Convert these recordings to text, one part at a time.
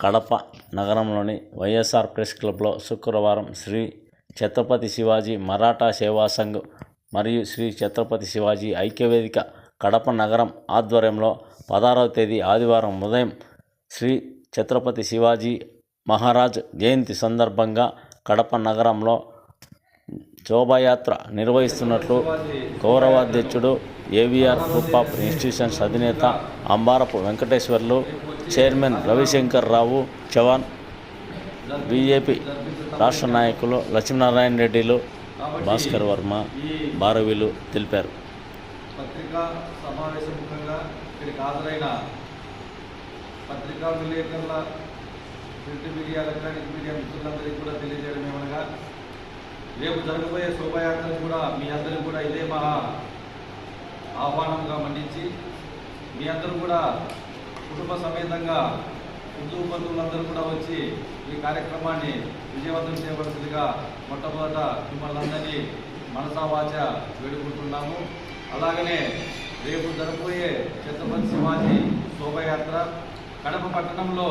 కడప నగరంలోని వైఎస్ఆర్ ప్రెస్ క్లబ్లో శుక్రవారం శ్రీ ఛత్రపతి శివాజీ మరాఠా సేవా సంఘ్ మరియు శ్రీ ఛత్రపతి శివాజీ ఐక్యవేదిక కడప నగరం ఆధ్వర్యంలో పదహారవ తేదీ ఆదివారం ఉదయం శ్రీ ఛత్రపతి శివాజీ మహారాజ్ జయంతి సందర్భంగా కడప నగరంలో శోభాయాత్ర నిర్వహిస్తున్నట్లు గౌరవాధ్యక్షుడు ఏవిఆర్ గ్రూప్ ఆఫ్ ఇన్స్టిట్యూషన్స్ అధినేత అంబారపు వెంకటేశ్వర్లు చైర్మన్ రవిశంకర్ రావు చవాన్ బీజేపీ రాష్ట్ర నాయకులు లక్ష్మీనారాయణ రెడ్డిలు భాస్కర్ వర్మ భారవిలు తెలిపారు. పత్రికా సమావేశం ముఖంగా ఇక్కడికి హాజరైన పత్రికా విలేకరుల ప్రింట్ మీడియా ఎలక్ట్రానిక్ మీడియా మిత్రులందరికీ కూడా తెలియజేయడం ఏమనగా రేపు జరగబోయే శోభాయాత్ర కూడా మీ అందరికీ కూడా ఇదే మహా ఆహ్వానంగా మండించి మీ అందరూ కూడా కుటుంబ సమేతంగా హిందూ బంధువులందరూ కూడా వచ్చి ఈ కార్యక్రమాన్ని విజయవంతం చేయవలసిందిగా మొట్టమొదట మిమ్మల్ని అందరినీ మనసావాచ వేడుకుంటున్నాము. అలాగనే రేపు జరగబోయే ఛత్రపతి శివాజీ శోభయాత్ర కడప పట్టణంలో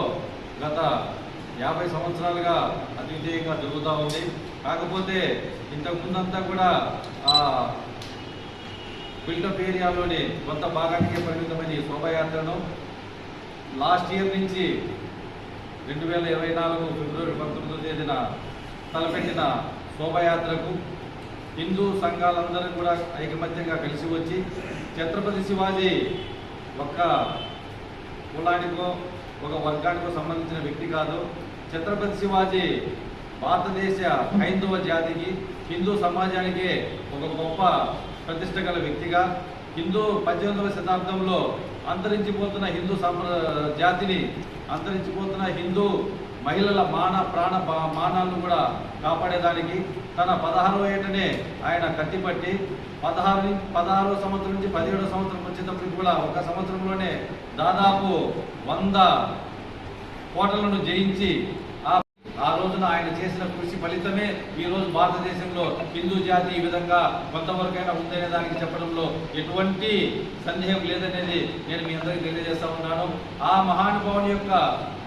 గత యాభై సంవత్సరాలుగా అద్వితీయంగా జరుగుతూ ఉంది. కాకపోతే ఇంతకు ముందంతా కూడా ఆ, బిల్డప్ ఏరియాలోని కొంత భాగానికి పరిమితమైన ఈ శోభయాత్రను లాస్ట్ ఇయర్ నుంచి రెండు వేల ఇరవై నాలుగు ఫిబ్రవరి పంతొమ్మిదో తేదీన తలపెట్టిన శోభయాత్రకు హిందూ సంఘాలందరూ కూడా ఐకమత్యంగా కలిసి వచ్చి ఛత్రపతి శివాజీ ఒక్క కులానికో ఒక వర్గానికో సంబంధించిన వ్యక్తి కాదు. ఛత్రపతి శివాజీ భారతదేశ హైందవ జాతికి హిందూ సమాజానికి ఒక గొప్ప ప్రతిష్ట గల వ్యక్తిగా హిందూ పద్దెనిమిదవ శతాబ్దంలో అంతరించిపోతున్న హిందూ సంప్ర జాతిని అంతరించిపోతున్న హిందూ మహిళల మాన ప్రాణ బా- మానాలను కూడా కాపాడేదానికి తన పదహారవ ఏటనే ఆయన కట్టిపట్టి పదహారు పదహారవ సంవత్సరం నుంచి పదిహేడవ సంవత్సరం వచ్చేటప్పటికి కూడా ఒక సంవత్సరంలోనే దాదాపు వంద కోటలను జయించి ఆ రోజున ఆయన చేసిన కృషి ఫలితమే ఈ రోజు భారతదేశంలో హిందూ జాతి ఈ విధంగా కొంతవరకైనా ఉందనే దానికి చెప్పడంలో ఎటువంటి సందేహం లేదనేది నేను మీ అందరికీ తెలియజేస్తా ఉన్నాను. ఆ మహానుభావుని యొక్క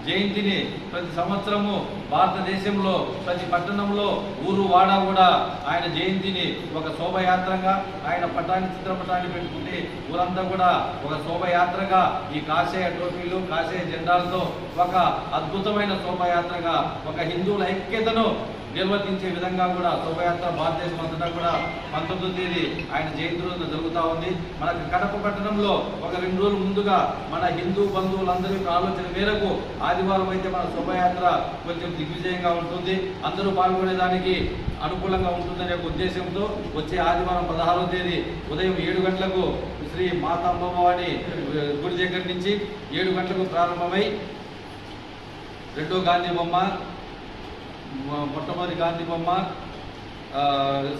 జయంతిని ప్రతి సంవత్సరము భారతదేశంలో ప్రతి పట్టణంలో ఊరు వాడ కూడా ఆయన జయంతిని ఒక శోభయాత్రగా ఆయన పటాన్ని చిత్రపటాన్ని పెట్టుకుంటే ఊరంతా కూడా ఒక శోభయాత్రగా ఈ కాషాయ టోపీలు కాషాయ జెండాలతో ఒక అద్భుతమైన శోభయాత్రగా ఒక హిందువుల ఐక్యతను నిర్వర్తించే విధంగా కూడా శోభయాత్ర భారతదేశం అంతటా కూడా పంతొమ్మిదో తేదీ ఆయన జయంతి రోజున జరుగుతూ ఉంది. మనకు కడప పట్టణంలో ఒక రెండు రోజులు ముందుగా మన హిందూ బంధువులందరి యొక్క ఆలోచన మేరకు ఆదివారం అయితే మన శోభయాత్ర కొంచెం దిగ్విజయంగా ఉంటుంది. అందరూ పాల్గొనేదానికి అనుకూలంగా ఉంటుందనే ఒక ఉద్దేశంతో వచ్చే ఆదివారం పదహారవ తేదీ ఉదయం ఏడు గంటలకు శ్రీ మాతాంబవాణి గుడి దగ్గర నుంచి ఏడు గంటలకు ప్రారంభమై రెండో గాంధీ బొమ్మ మొట్టమొదటి గాంధీ బొమ్మ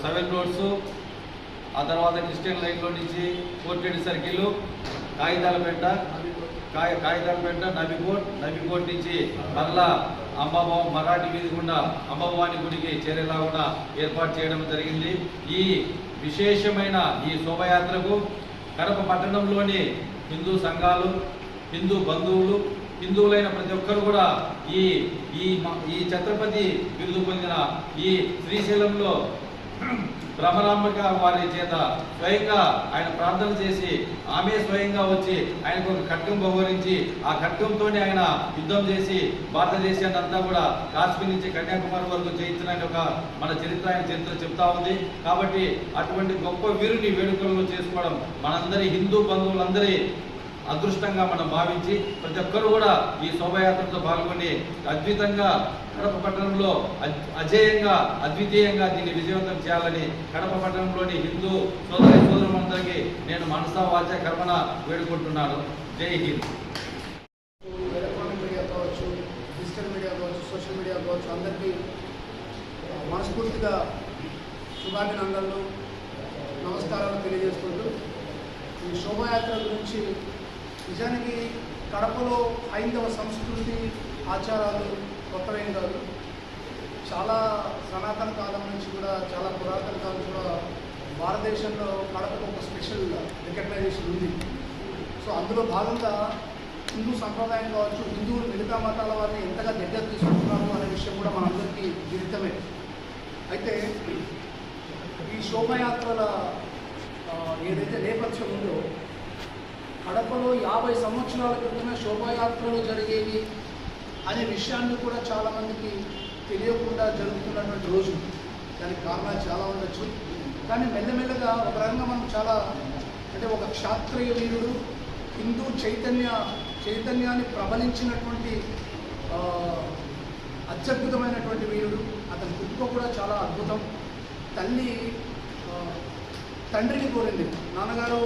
సెవెన్ రోడ్స్ ఆ తర్వాత క్రిస్టియన్ లైన్లో నుంచి కోర్టెడ్ సర్కిల్ కాగితాలపేట కాయ కాగితాలపేట నబికోట్ నబికోట్ నుంచి మళ్ళా అంబాబా మరాఠీ వీధి గుండా అంబాభవాని గుడికి చేరేలా ఏర్పాటు చేయడం జరిగింది. ఈ విశేషమైన ఈ శోభయాత్రకు కడప పట్టణంలోని హిందూ సంఘాలు హిందూ బంధువులు హిందువులైన ప్రతి ఒక్కరు కూడా ఈ ఈ ఈ ఛత్రపతి బిరుదు పొందిన ఈ శ్రీశైలంలో భ్రమరాంబిక వారి చేత స్వయంగా ఆయన ప్రార్థన చేసి ఆమె స్వయంగా వచ్చి ఆయనకు ఒక ఖడ్గం బహుకరించి ఆ ఖడ్గంతోనే ఆయన యుద్ధం చేసి భారతదేశాన్ని అంతా కూడా కాశ్మీర్ నుంచి కన్యాకుమారి వరకు చేయించడానికి ఒక మన చరిత్ర ఆయన చరిత్ర చెప్తా ఉంది. కాబట్టి అటువంటి గొప్ప వీరుని వేడుకలను చేసుకోవడం మనందరి హిందూ బంధువులందరి అదృష్టంగా మనం భావించి ప్రతి ఒక్కరు కూడా ఈ శోభయాత్రతో పాల్గొని అద్భుతంగా కడప పట్టణంలో అజేయంగా అద్వితీయంగా దీన్ని విజయవంతం చేయాలని కడప పట్టణంలోని హిందూ సోదరి సోదరులందరికీ నేను మనసా వాచ కర్మన వేడుకుంటున్నాను. జై హింద్. ఎలక్ట్రానిక్ మీడియా కావచ్చు డిజిటల్ మీడియా కావచ్చు సోషల్ మీడియా కావచ్చు అందరికీ మనస్ఫూర్తిగా శుభాభినందనలు నమస్కారాలు తెలియజేసుకుంటూ ఈ శోభయాత్ర గురించి నిజానికి కడపలో హైందవ సంస్కృతి ఆచారాలు కొత్తవేం కాదు. చాలా సనాతన కాలం నుంచి కూడా చాలా పురాతన కాలం కూడా భారతదేశంలో కడపకు ఒక స్పెషల్ రికగ్నైజేషన్ ఉంది. సో అందులో భాగంగా హిందూ సంప్రదాయం కావచ్చు హిందువులు మిగతా మతాల వారిని ఎంతగా దగ్గర తీసుకుంటున్నారు అనే విషయం కూడా మనందరికీ విదితమే. అయితే ఈ శోభయాత్రల ఏదైతే నేపథ్యం ఉందో కడపలో యాభై సంవత్సరాల క్రితమే శోభాయాత్రలు జరిగేవి అనే విషయాన్ని కూడా చాలామందికి తెలియకుండా జరుగుతున్నటువంటి రోజు. దానికి కారణాలు చాలా ఉండొచ్చు. కానీ మెల్లమెల్లగా ఒక రకంగా మనం చాలా అంటే ఒక క్షాత్రియ వీరుడు హిందూ చైతన్య చైతన్యాన్ని ప్రబలించినటువంటి అత్యద్భుతమైనటువంటి వీరుడు. అతని పుట్టుక కూడా చాలా అద్భుతం. తల్లి తండ్రిని కోరింది. నాన్నగారు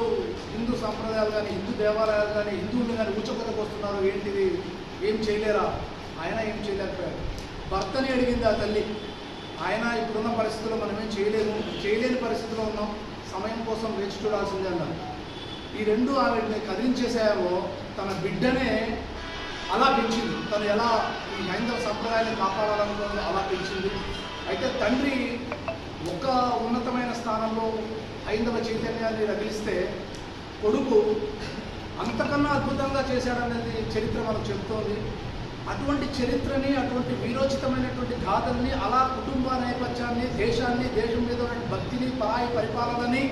హిందూ సాంప్రదాయాలు కానీ హిందూ దేవాలయాలు కానీ హిందువులు కానీ ఊచకొతకు వస్తున్నారు. ఏంటిది? ఏం చేయలేరా? ఆయన ఏం చేయలేకపోయారు భర్తని అడిగింది ఆ తల్లి. ఆయన ఇప్పుడున్న పరిస్థితుల్లో మనం ఏం చేయలేము. చేయలేని పరిస్థితిలో ఉన్నాం. సమయం కోసం వేచి చూడాల్సిందే అన్నారు ఈ రెండు ఆవిడని కదిలించేసాయో తన బిడ్డనే అలా పెంచింది. తను ఎలా ఈ హైందవ సంప్రదాయాన్ని కాపాడాలనుకున్నది అలా పెంచింది. అయితే తండ్రి ఒక ఉన్నతమైన స్థానంలో హైందవ చైతన్యాన్ని రగిలిస్తే కొడుకు అంతకన్నా అద్భుతంగా చేశాడనేది చరిత్ర మనకు చెబుతోంది. అటువంటి చరిత్రని అటువంటి వీరోచితమైనటువంటి గాథల్ని అలా కుటుంబ నేపథ్యాన్ని దేశాన్ని దేశం మీద ఉన్న భక్తిని పరాయి పరిపాలనని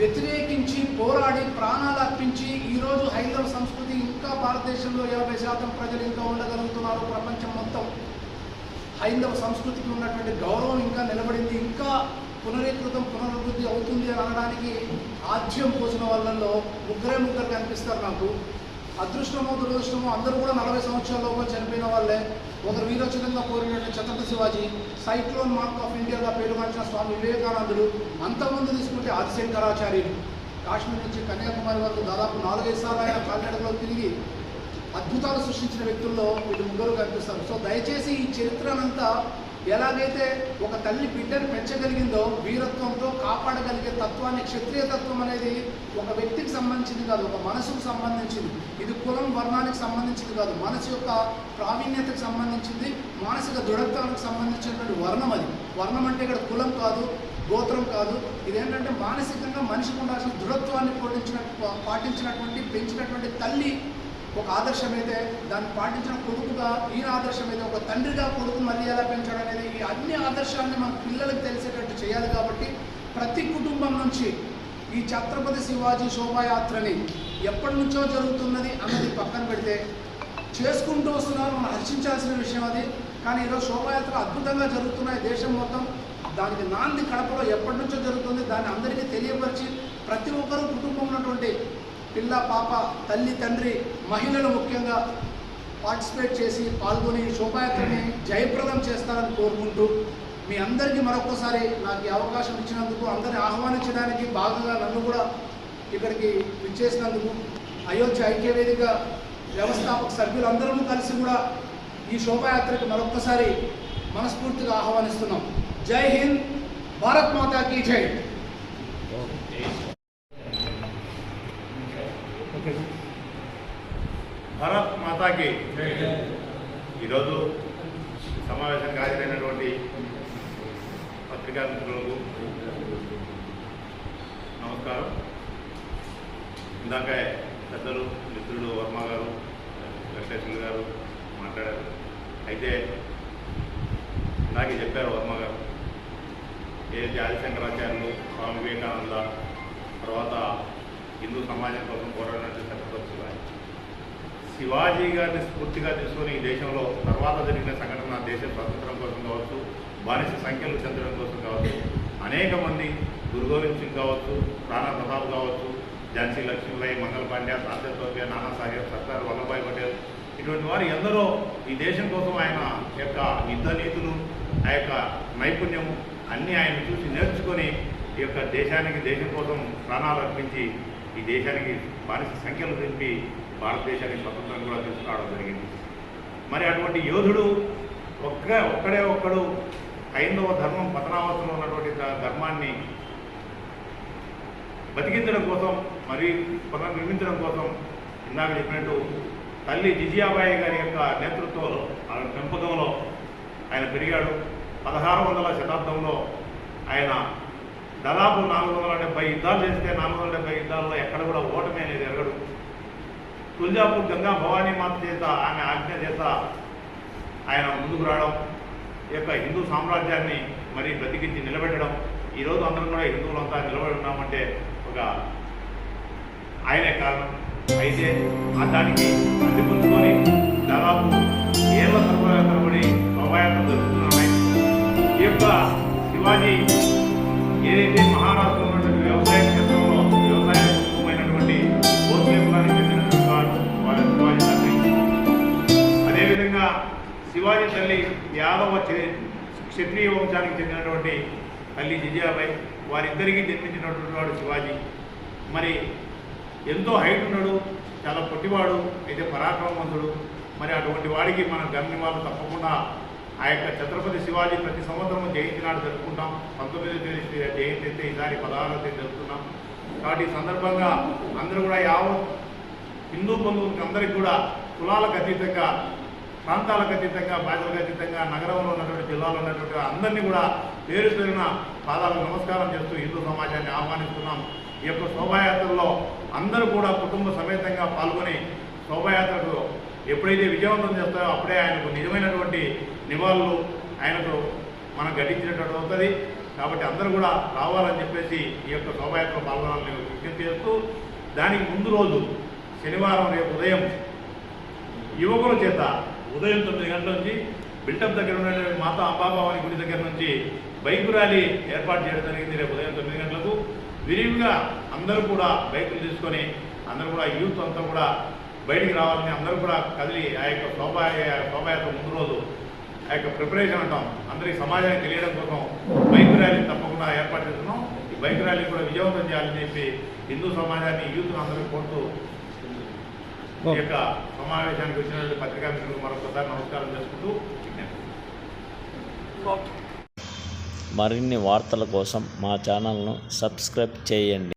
వ్యతిరేకించి పోరాడి ప్రాణాలు అర్పించి ఈరోజు హైందవ సంస్కృతి ఇంకా భారతదేశంలో యాభై శాతం ప్రజలు ఇంకా ఉండగలుగుతున్నారు. ప్రపంచం మొత్తం హైందవ సంస్కృతికి ఉన్నటువంటి గౌరవం ఇంకా నిలబడింది ఇంకా పునరీకృతం పునరుద్ధి అవుతుంది అని అనడానికి ఆద్యం పోసిన వాళ్ళల్లో ముగ్గురే ముగ్గురు కనిపిస్తారు నాకు. అదృష్టమో దురదృష్టమో అందరూ కూడా నలభై సంవత్సరాలలోపు చనిపోయిన వాళ్ళే. ఒకరు వీరోచితంగా కోరినటువంటి Chhatrapati Shivaji cyclone mark of ఇండియాగా పేరుగాంచిన స్వామి వివేకానందుడు అంతకుముందు తీసుకుంటే ఆదిశంకరాచార్యులు. కాశ్మీర్ నుంచి కన్యాకుమారి వరకు దాదాపు నాలుగైదు సార్లు ఆయన కాలినడకలో తిరిగి అద్భుతాలు సృష్టించిన వ్యక్తుల్లో వీళ్ళు ముగ్గురు కనిపిస్తారు. సో దయచేసి ఈ చరిత్రనంతా ఎలాగైతే ఒక తల్లి బిడ్డను పెంచగలిగిందో వీరత్వంతో కాపాడగలిగే తత్వాన్ని క్షత్రియ తత్వం అనేది ఒక వ్యక్తికి సంబంధించింది కాదు ఒక మనసుకు సంబంధించింది. ఇది కులం వర్ణానికి సంబంధించింది కాదు మనసు యొక్క ప్రావీణ్యతకు సంబంధించింది మానసిక దృఢత్వానికి సంబంధించినటువంటి వర్ణం అది. వర్ణం అంటే ఇక్కడ కులం కాదు గోత్రం కాదు. ఇదేంటంటే మానసికంగా మనిషికి ఉండాల్సిన దృఢత్వాన్ని పోటించిన పాటించినటువంటి పెంచినటువంటి తల్లి ఒక ఆదర్శం అయితే దాన్ని పాటించిన కొడుకుగా ఈయన ఆదర్శం అయితే ఒక తండ్రిగా కొడుకు మర్యాద పెంచడం అనేది ఈ అన్ని ఆదర్శాన్ని మన పిల్లలకు తెలిసేటట్టు చేయాలి కాబట్టి ప్రతి కుటుంబం నుంచి ఈ ఛత్రపతి శివాజీ శోభాయాత్రని ఎప్పటి నుంచో జరుగుతున్నది అన్నది పక్కన పెడితే చేసుకుంటూ వస్తున్నారు మనం హర్షించాల్సిన విషయం అది. కానీ ఈరోజు శోభాయాత్ర అద్భుతంగా జరుగుతున్నాయి దేశం మొత్తం. దానికి నాంది కడపలో ఎప్పటి నుంచో జరుగుతుంది దాన్ని అందరికీ తెలియపరిచి ప్రతి ఒక్కరూ కుటుంబంలో ఉన్నటువంటి పిల్ల పాప తల్లి తండ్రి మహిళలు ముఖ్యంగా పార్టిసిపేట్ చేసి పాల్గొని ఈ శోభాయాత్రని జయప్రదం చేస్తారని కోరుకుంటూ మీ అందరికీ మరొకసారి నాకు ఈ అవకాశం ఇచ్చినందుకు అందరిని ఆహ్వానించడానికి బాగా నన్ను కూడా ఇక్కడికి విచ్చేసినందుకు అయోధ్య ఐక్యవేదిక వ్యవస్థాపక సభ్యులందరము కలిసి కూడా ఈ శోభాయాత్రకి మరొకసారి మనస్ఫూర్తిగా ఆహ్వానిస్తున్నాం. జై హింద్ భారత్ మాతాకి జై. భారత్ మాతాకి ఈరోజు సమావేశానికి హాజరైనటువంటి పత్రికా మిత్రులకు నమస్కారం. ఇందాక పెద్దలు మిత్రుడు వర్మ గారు వెంకటేశ్వర గారు మాట్లాడారు. అయితే ఇందాకే చెప్పారు వర్మ గారు ఏదైతే ఆదిశంకరాచార్యులు స్వామి వివేకానంద తర్వాత హిందూ సమాజం కోసం పోరాడినట్టు ఛత్రపతి శివాజీ గారిని స్ఫూర్తిగా తీసుకొని ఈ దేశంలో తర్వాత జరిగిన సంఘటన దేశ స్వాతంత్రం కోసం కావచ్చు బానిస సంఖ్యలు చెందడం కోసం కావచ్చు అనేక మంది గురుగోవింద్ సింగ్ కావచ్చు రాణా ప్రతాప్ కావచ్చు ఝాన్సీ లక్ష్మీబాయి మంగళ పాండ్య సాధ్య తోప్య నానా సాహెబ్ సర్దార్ వల్లభాయ్ పటేల్ ఇటువంటి వారు ఎందరో ఈ దేశం కోసం ఆయన యొక్క యుద్ధ నీతులు ఆ యొక్క నైపుణ్యం అన్నీ ఆయన చూసి నేర్చుకొని ఈ యొక్క దేశానికి దేశం కోసం ప్రాణాలు అర్పించి ఈ దేశానికి బానిస సంఖ్యలు తెలిపి భారతదేశానికి స్వతంత్రం కూడా తీసుకురావడం జరిగింది. మరి అటువంటి యోధుడు ఒక్క ఒక్కడే ఒక్కడు హైందవ ధర్మం పతనావస్థలో ఉన్నటువంటి ధర్మాన్ని బతికించడం కోసం మరి పునర్నిర్మించడం కోసం ఇందాక చెప్పినట్టు తల్లి జిజియాబాయి గారి యొక్క నేతృత్వంలో ఆయన పెంపకంలో ఆయన పెరిగాడు. పదహారు వందల శతాబ్దంలో ఆయన దాదాపు నాలుగు వందల డెబ్బై యుద్ధాలు చేస్తే నాలుగు వందల డెబ్బై యుద్ధాల్లో ఎక్కడ కూడా ఓటమి అనేది ఎరగడు. తుల్జాపూర్ గంగా భవానీ మాత చేత ఆమె ఆజ్ఞ చేత ఆయన ముందుకు రావడం యొక్క హిందూ సామ్రాజ్యాన్ని మరి బ్రతికించి నిలబెట్టడం ఈరోజు అందరం కూడా హిందువులంతా నిలబడి ఉన్నామంటే ఒక ఆయనే కారణం. అయితే ఆ దానికి అందిపుచ్చుకొని దాదాపు ఏళ్ళ సర్వయాత్ర పడి శోభాయాత్ర జరుగుతున్నాయి. ఈ యొక్క శివాజీ ఏదైతే మహారాష్ట్ర ఉన్నటువంటి వ్యవసాయ క్షేత్రంలో వ్యవసాయ కుటుంబమైనటువంటి చెందినటువంటి వాడు వాళ్ళ శివాజీ అదేవిధంగా శివాజీ తల్లి యాదవ క్షత్రియ వంశానికి చెందినటువంటి తల్లి జిజాబాయి వారిద్దరికీ జన్మించినటువంటి వాడు శివాజీ. మరి ఎంతో హైట్ ఉన్నాడు చాలా పొట్టివాడు అయితే పరాక్రమవంతుడు. మరి అటువంటి వాడికి మనం గమ్యం వాళ్ళు తప్పకుండా ఆ యొక్క ఛత్రపతి శివాజీ ప్రతి సంవత్సరం జయంతి నాడు జరుపుకుంటాం. పంతొమ్మిదో తేదీ జయంతి అయితే ఈసారి పదహారవ తేదీ జరుపుతున్నాం కాబట్టి ఈ సందర్భంగా అందరూ కూడా యావత్ హిందూ బంధువులకి అందరికీ కూడా కులాలకు అతీతంగా ప్రాంతాలకు అతీతంగా బాధ్యతలకు అతీతంగా నగరంలో ఉన్నటువంటి జిల్లాలో ఉన్నటువంటి అందరినీ కూడా పేరు పేరున పాదాలకు నమస్కారం చేస్తూ హిందూ సమాజాన్ని ఆహ్వానిస్తున్నాం. ఈ యొక్క శోభాయాత్రలో అందరూ కూడా కుటుంబ సమేతంగా పాల్గొని శోభాయాత్రకు ఎప్పుడైతే విజయవంతం చేస్తారో అప్పుడే ఆయనకు నిజమైనటువంటి నివాళులు ఆయనకు మనం ఘటించినటువంటి అవుతుంది. కాబట్టి అందరూ కూడా రావాలని చెప్పేసి ఈ యొక్క శోభాయాత్ర పాల్గొనాలని విజ్ఞప్తి చేస్తూ దానికి ముందు రోజు శనివారం రేపు ఉదయం యువకుల చేత ఉదయం తొమ్మిది గంటల నుంచి బిల్టప్ దగ్గర ఉన్నటువంటి మాతా అంబాభవాని గుడి దగ్గర నుంచి బైక్ ర్యాలీ ఏర్పాటు చేయడం జరిగింది రేపు ఉదయం తొమ్మిది గంటలకు. విరివిగా అందరూ కూడా బైకులు తీసుకొని అందరూ కూడా యూత్ అంతా కూడా బయటికి రావాలని అందరూ కూడా కదిలి ఆ యొక్క శోభా శోభాయాత్ర ముందు రోజు ఆ యొక్క ప్రిపరేషన్ అంటాం. అందరికీ సమాజానికి తెలియడం కోసం బైక్ ర్యాలీ తప్పకుండా ఏర్పాటు చేస్తున్నాం. ఈ బైక్ ర్యాలీ కూడా విజయవంతం చేయాలని చెప్పి హిందూ సమాజాన్ని యూత్ అందరికీ కోరుతూ ఈ యొక్క సమావేశానికి వచ్చినటువంటి పత్రికా మిత్రులకు మరొకసారి నమస్కారం చేసుకుంటూ మరిన్ని వార్తల కోసం మా ఛానల్ను సబ్స్క్రైబ్ చేయండి.